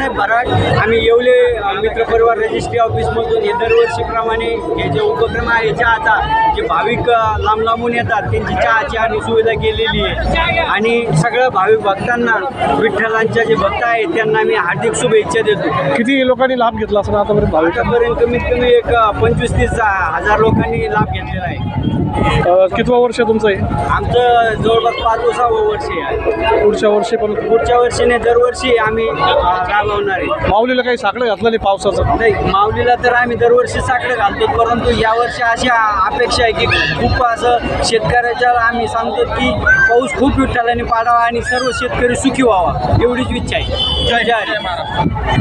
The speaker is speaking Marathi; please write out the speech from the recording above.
बाळासाहेब बराड आम्ही येवले अ, मित्र परिवार रजिस्ट्री ऑफिसमधून हे दरवर्षीप्रमाणे हे जे उपक्रम आहे चहाचा जे भाविक लांब लांबून येतात त्यांची चहाची आम्ही सुविधा केलेली आहे. आणि सगळ्या भाविक भक्तांना विठ्ठलांच्या जे भक्त आहेत त्यांना मी हार्दिक शुभेच्छा देतो. किती लोकांनी लाभ घेतला असं आतापर्यंत? भाविक आतापर्यंत कमीत कमी एक पंचवीस तीस हजार लोकांनी लाभ घेतलेला आहे. कितवं वर्ष तुमचं आहे आमचं जवळपास पाच सहावं वर्ष आहे. पुढच्या वर्षी पण पुढच्या वर्षीने दरवर्षी आम्ही आहे माऊलीला काही साकडं घातलं नाही पावसाचं? नाही माऊलीला तर आम्ही दरवर्षी साकडं घालतो परंतु यावर्षी अशी आ- अपेक्षा आहे की खूप असं शेतकऱ्याच्या आम्ही सांगतो की पाऊस खूप विठ्ठलाने पाडावा आणि सर्व शेतकरी सुखी व्हावा एवढीच इच्छा आहे. जय जय.